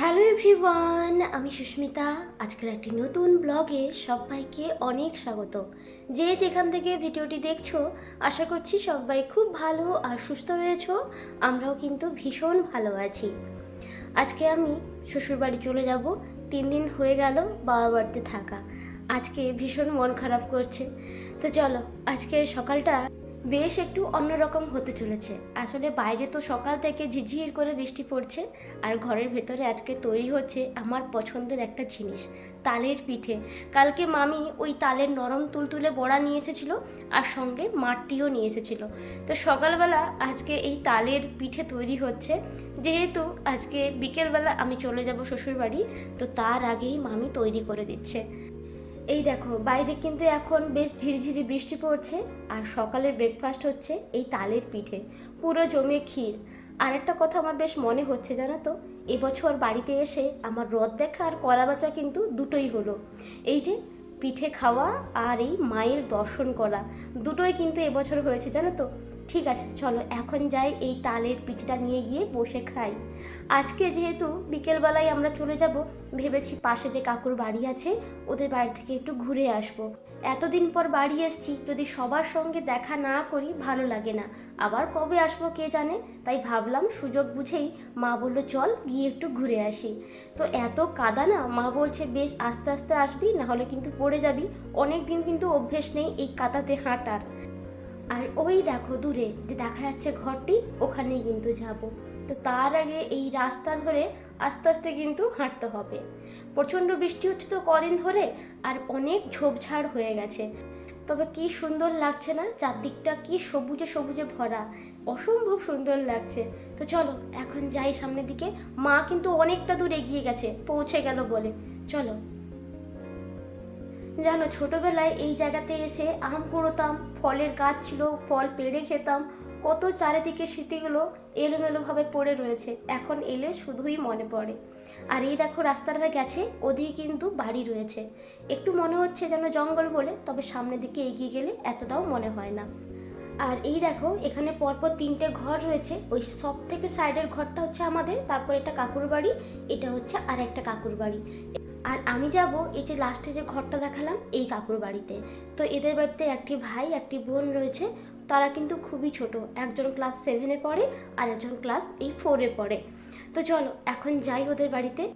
Hello everyone আমি সুস্মিতা। আজকের একটি নতুন ব্লগে সবাইকে অনেক স্বাগত। যে যেখান থেকে ভিডিওটি দেখছ, আশা করছি সবাই খুব ভালো আর সুস্থ রয়েছো। আমরাও কিন্তু ভীষণ ভালো আছি। আজকে আমি শ্বশুরবাড়ি চলে যাব। তিন দিন হয়ে গেল বাবা বাড়িতে থাকা। আজকে ভীষণ মন খারাপ করছে। তো চলো আজকে সকালটা বেশ একটু অন্যরকম হতে চলেছে। আসলে বাইরে তো সকাল থেকে ঝিঝির করে বৃষ্টি পড়ছে আর ঘরের ভেতরে আজকে তৈরি হচ্ছে আমার পছন্দের একটা জিনিস, তালের পিঠে। কালকে মামি ওই তালের নরম তুলতুলে বড়া নিয়ে এসেছিল আর সঙ্গে মাটিও নিয়ে এসেছিল। তো সকালবেলা আজকে এই তালের পিঠে তৈরি হচ্ছে। যেহেতু আজকে বিকেলবেলা আমি চলে যাব শ্বশুরবাড়ি, তো তার আগেই মামি তৈরি করে দিচ্ছে। এই দেখো, বাইরে কিন্তু এখন বেশ ঝিরিঝিরি বৃষ্টি পড়ছে আর সকালের ব্রেকফাস্ট হচ্ছে এই তালের পিঠে, পুরো জমে ক্ষীর। আর একটা কথা আমার বেশ মনে হচ্ছে, জানো তো? এবছর বাড়িতে এসে আমার রদ দেখা আর কলা বাচা কিন্তু দুটোই হলো। এই যে পিঠে খাওয়া আর এই মায়ের দর্শন করা, দুটোই কিন্তু এবছর হয়েছে, জানো তো? ঠিক আছে, চলো এখন যাই এই তালের পিঠেটা নিয়ে গিয়ে বসে খাই। আজকে যেহেতু বিকেলবেলায় আমরা চলে যাব, ভেবেছি পাশে যে কাকুর বাড়ি আছে, ওদের বাড়ি থেকে একটু ঘুরে আসব। এতদিন পর বাড়ি এসছি, যদি সবার সঙ্গে দেখা না করি ভালো লাগে না। আবার কবে আসব কে জানে? তাই ভাবলাম সুযোগ বুঝেই মা বলল, চল গিয়ে একটু ঘুরে আসি। তো এত কাদা না মা বলছে, বেশ, আস্তে আস্তে আসবি না হলে কিন্তু পড়ে যাবি। অনেক দিন কিন্তু অভ্যেস নেই এই কাদাতে হাঁটার। আর ওই দেখো দূরে যে দেখা যাচ্ছে ঘরটি ওখানেই কিন্তু যাব। তো তার আগে এই রাস্তা ধরে আস্তে আস্তে কিন্তু হাঁটতে হবে। প্রচণ্ড বৃষ্টি হচ্ছে তো কদিন ধরে আর অনেক ঝোপঝাড় হয়ে গেছে। তবে কি সুন্দর লাগছে না? চারদিকটা কি সবুজে সবুজে ভরা। অসম্ভব সুন্দর লাগছে। তো চলো, এখন যাই সামনের দিকে। মা কিন্তু অনেকটা দূর এগিয়ে গেছে, পৌঁছে গেল বলে। চলো। জানো, ছোটবেলায় এই জায়গাতে এসে আম কুড়োতাম, ফলের গাছ ছিল, ফল পেড়ে খেতাম, কত চারিদিকে স্মৃতিগুলো এলোমেলোভাবে পড়ে রয়েছে। এখন এলে শুধুই মনে পড়ে। আর এই দেখো, রাস্তাটা গেছে, ওদিকে কিন্তু বাড়ি রয়েছে। একটু মনে হচ্ছে যেন জঙ্গল বলে, তবে সামনের দিকে এগিয়ে গেলে এতটাও মনে হয় না। আর এই দেখো, এখানে পরপর তিনটে ঘর রয়েছে। ওই সব থেকে সাইডের ঘরটা হচ্ছে আমাদের, তারপর একটা কাকুর বাড়ি, এটা হচ্ছে আর একটা কাকুর বাড়ি। আর আমি যাব এই যে লাস্টে যে ঘরটা দেখালাম, এই কাকুর বাড়িতে। তো এদের বাড়িতে একটি ভাই, একটি বোন রয়েছে। তারা কিন্তু খুবই ছোট। একজন ক্লাস সেভেনে পড়ে, আর একজন ক্লাস এই ফোরে পড়ে। তো চলো, এখন যাই ওদের বাড়িতে।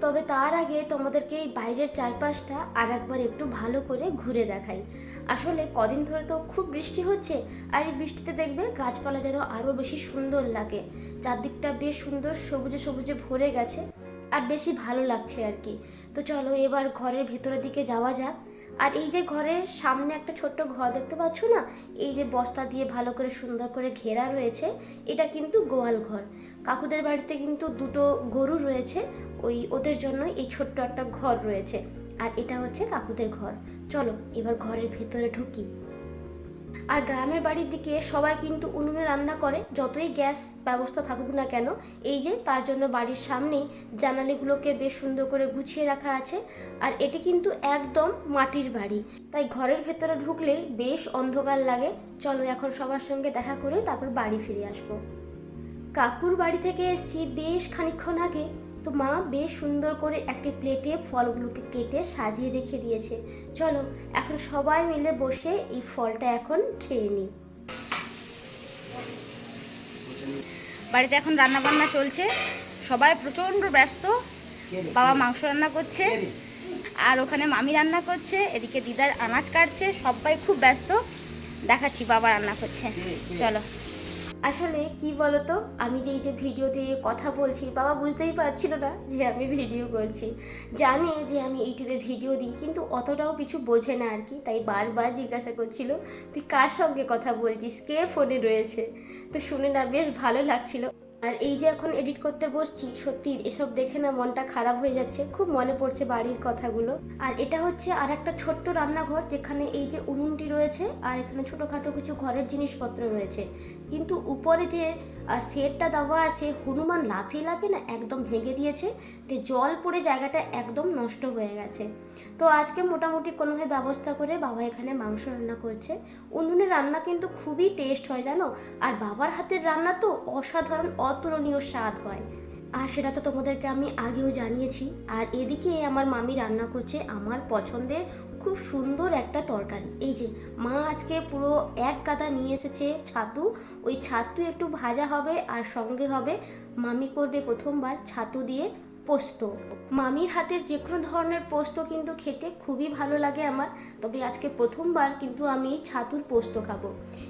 তবে তার আগে তোমাদেরকে এই বাইরের চারপাশটা আর একবার একটু ভালো করে ঘুরে দেখাই। আসলে কদিন ধরে তো খুব বৃষ্টি হচ্ছে, আর এই বৃষ্টিতে দেখবে গাছপালা যেন আরও বেশি সুন্দর লাগে। চারদিকটা বেশ সুন্দর সবুজে সবুজে ভরে গেছে। আর বেশি ভালো লাগছে আর কি। তো চলো এবার ঘরের ভেতরের দিকে যাওয়া যাক। আর এই যে ঘরের সামনে একটা ছোট্ট ঘর দেখতে পাচ্ছ না? এই যে বস্তা দিয়ে ভালো করে সুন্দর করে ঘেরা রয়েছে, এটা কিন্তু গোয়াল ঘর। কাকুদের বাড়িতে কিন্তু দুটো গরু রয়েছে, ওই ওদের জন্য এই ছোট্ট একটা ঘর রয়েছে। আর এটা হচ্ছে কাকুদের ঘর। চলো এবার ঘরের ভেতরে ঢুকি। আর গ্রামের বাড়ির দিকে সবাই কিন্তু উনুনে রান্না করে, যতই গ্যাস ব্যবস্থা থাকুক না কেন, এই যে তার জন্য বাড়ির সামনেই জানালিগুলোকে বেশ সুন্দর করে গুছিয়ে রাখা আছে। আর এটি কিন্তু একদম মাটির বাড়ি। তাই ঘরের ভেতরে ঢুকলেই বেশ অন্ধকার লাগে। চলো এখন সবার সঙ্গে দেখা করে তারপর বাড়ি ফিরে আসব। কাকুর বাড়ি থেকে এসছি বেশ খানিকক্ষণ আগে। তো মা বেশ সুন্দর করে একটি প্লেটে ফলগুলোকে কেটে সাজিয়ে রেখে দিয়েছে। চলো এখন সবাই মিলে বসে এই ফলটা এখন খেয়ে নিই বাড়িতে এখন রান্না বান্না চলছে। সবাই প্রচণ্ড ব্যস্ত। বাবা মাংস রান্না করছে। আর ওখানে মামি রান্না করছে এদিকে দিদার আনাজ কাটছে সবাই খুব ব্যস্ত। দেখাচ্ছি বাবা রান্না করছে। চলো। আসলে কি বলতো? আমি যে এই যে ভিডিও দিয়ে কথা বলছি, বাবা বুঝতেই পারছিল না যে আমি ভিডিও করছি। জানে যে আমি ইউটিউবে ভিডিও দিই, কিন্তু অতটাও কিছু বোঝে না আর কি। তাই বারবার জিজ্ঞাসা করছিল, তুই কার সঙ্গে কথা বলছিস? কে ফোনে রয়েছে? তো শুনে না বেশ ভালো লাগছিল। আর এই যে এখন এডিট করতে বসছি, সত্যি এসব দেখে না মনটা খারাপ হয়ে যাচ্ছে। খুব মনে পড়ছে বাড়ির কথাগুলো। আর এটা হচ্ছে আর একটা ছোট্ট রান্নাঘর, যেখানে এই যে উনুনটি রয়েছে, আর এখানে ছোটোখাটো কিছু ঘরের জিনিসপত্র রয়েছে। কিন্তু উপরে যে সেটটা দেওয়া আছে, হনুমান লাফিয়ে লাফিয়ে না একদম ভেঙে দিয়েছে, তে জল পড়ে জায়গাটা একদম নষ্ট হয়ে গেছে। তো আজকে মোটামুটি কোনোভাবে ব্যবস্থা করে বাবা এখানে মাংস রান্না করছে। উনুনে রান্না কিন্তু খুবই টেস্ট হয়, জানো? আর বাবার হাতের রান্না তো অসাধারণ, অতুলনীয় স্বাদ হয়। আর সেটা তো তোমাদেরকে আমি আগেও জানিয়েছি। আর এদিকে আমার মামি রান্না করছে আমার পছন্দের খুব সুন্দর একটা তরকারি। এই যে, মা আজকে পুরো এক গাদা নিয়ে এসেছে ছাতু। ওই ছাতু একটু ভাজা হবে আর সঙ্গে হবে মামি করবে প্রথমবার ছাতু দিয়ে পোস্ত। মামির হাতের যে কোনো ধরনের পোস্ত কিন্তু খেতে খুবই ভালো লাগে আমার। তবে আজকে প্রথমবার কিন্তু আমি ছাতুর পোস্ত খাব।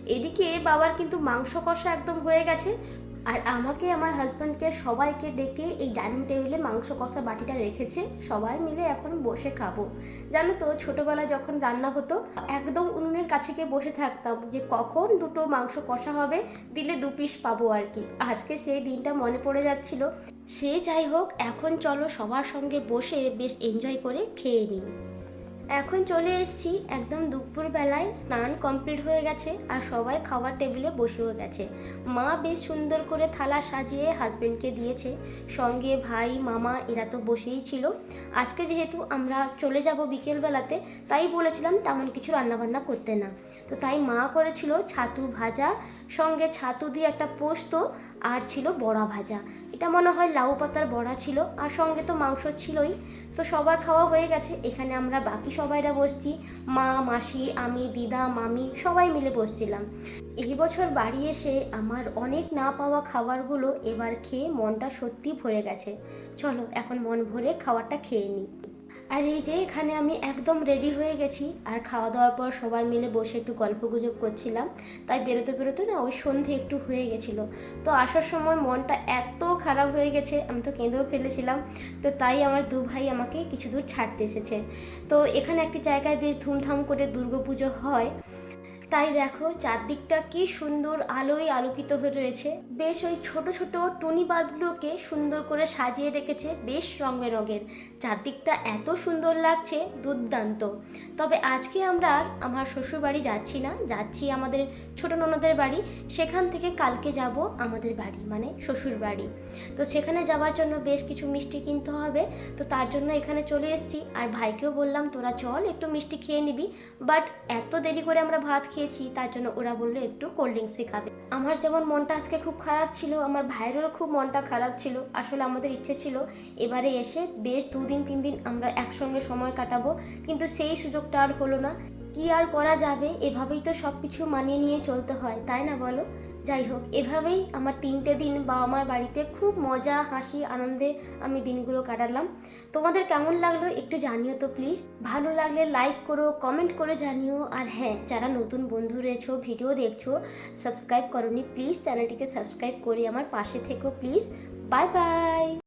এদিকে বাবার কিন্তু মাংস কষা একদম হয়ে গেছে। আর আমাকে, আমার হাজব্যান্ডকে সবাইকে ডেকে এই ডাইনিং টেবিলে মাংস, কষা বাটিটা রেখেছে। সবাই মিলে এখন বসে খাব। জানো তো, ছোটোবেলায় যখন রান্না হতো, একদম উনুনের কাছে গিয়ে বসে থাকতাম যে কখন দুটো মাংস কষা হবে, দিলে দু পিস পাবো আর কি। আজকে সেই দিনটা মনে পড়ে যাচ্ছিল। সে যাই হোক, এখন চলো সবার সঙ্গে বসে বেশ এনজয় করে খেয়ে নিই। এখন চলে এসেছি একদম দুপুরবেলায় স্নান কমপ্লিট হয়ে গেছে আর সবাই খাবার টেবিলে বসেও গেছে। মা বেশ সুন্দর করে থালা সাজিয়ে হাজবেন্ডকে দিয়েছে। সঙ্গে ভাই, মামা এরা তো বসেই ছিল। আজকে যেহেতু আমরা চলে যাব বিকেলবেলাতে, তাই বলেছিলাম তেমন কিছু রান্নাবান্না করতে না। তো তাই মা করেছিল ছাতু ভাজা সঙ্গে ছাতু দিয়ে একটা পোস্ত আর ছিল বড়া ভাজা। এটা মনে হয় লাউ পাতার বড়া ছিল আর সঙ্গে তো মাংস ছিলই। তো সবার খাওয়া হয়ে গেছে। এখানে আমরা বাকি সবাইরা বসছি। মা, মাসি, আমি, দিদা, মামি সবাই মিলে বসছিলাম। এই বছর বাড়ি এসে আমার অনেক না পাওয়া খাবারগুলো এবার খেয়ে মনটা সত্যি ভরে গেছে। চলো এখন মন ভরে খাবারটা খেয়ে নিই। আর এই যে এখানে আমি একদম রেডি হয়ে গেছি। আর খাওয়া দাওয়ার পর সবাই মিলে বসে একটু গল্প গুজব করছিলাম। তাই বেরোতে বেরোতে না ওই সন্ধে একটু হয়ে গেছিল। তো আসার সময় মনটা এত খারাপ হয়ে গেছে, আমি তো কেঁদেও ফেলেছিলাম। তো তাই আমার দু ভাই আমাকে কিছু দূর ছাড়তে এসেছে। তো এখানে একটি জায়গায় বেশ ধুমধাম করে দুর্গাপুজো হয়। তাই দেখো, চারদিকটা কি সুন্দর আলোয় আলোকিত হয়ে রয়েছে। বেশ ওই ছোট ছোট টুনি বাল্বগুলোকে সুন্দর করে সাজিয়ে রেখেছে বেশ রং বেরঙের চারদিকটা এত সুন্দর লাগছে, দুর্দান্ত। তবে আজকে আমরা আর আমার শ্বশুর বাড়ি যাচ্ছি না। যাচ্ছি আমাদের ছোট ননদের বাড়ি। সেখান থেকে কালকে যাব আমাদের বাড়ি মানে শ্বশুর বাড়ি তো সেখানে যাওয়ার জন্য বেশ কিছু মিষ্টি কিনতে হবে। তো তার জন্য এখানে চলে এসেছি। আর ভাইকেও বললাম, তোরা চল, একটু মিষ্টি খেয়ে নিবি। বাট এত দেরি করে আমরা ভাত খেয়েছি তার জন্য ওরা বলল একটু কোল্ড ড্রিঙ্কসই খাবে। আমার যেমন মনটা আজকে খুব খারাপ ছিল, আমার ভাইয়েরও খুব মনটা খারাপ ছিল। আসলে আমাদের ইচ্ছে ছিল এবারে এসে বেশ দুদিন তিন দিন আমরা একসঙ্গে সময় কাটাবো, কিন্তু সেই সুযোগটা আর হলো না। কি আর করা যাবে? এভাবেই তো সব কিছু মানিয়ে নিয়ে চলতে হয়, তাই না বলো? যাই হোক, এভাবেই আমার তিনটে দিন বাবা মার বাড়িতে খুব মজা, হাসি, আনন্দে আমি দিনগুলো কাটালাম। তোমাদের কেমন লাগল একটু জানিও তো প্লিজ ভালো লাগলে লাইক করো কমেন্ট করে জানিও। আর হ্যাঁ যারা নতুন বন্ধু রয়েছো ভিডিও দেখছ সাবস্ক্রাইব করোনি প্লিজ চ্যানেলটিকে সাবস্ক্রাইব করে আমার পাশে থেকো প্লিজ বাই বাই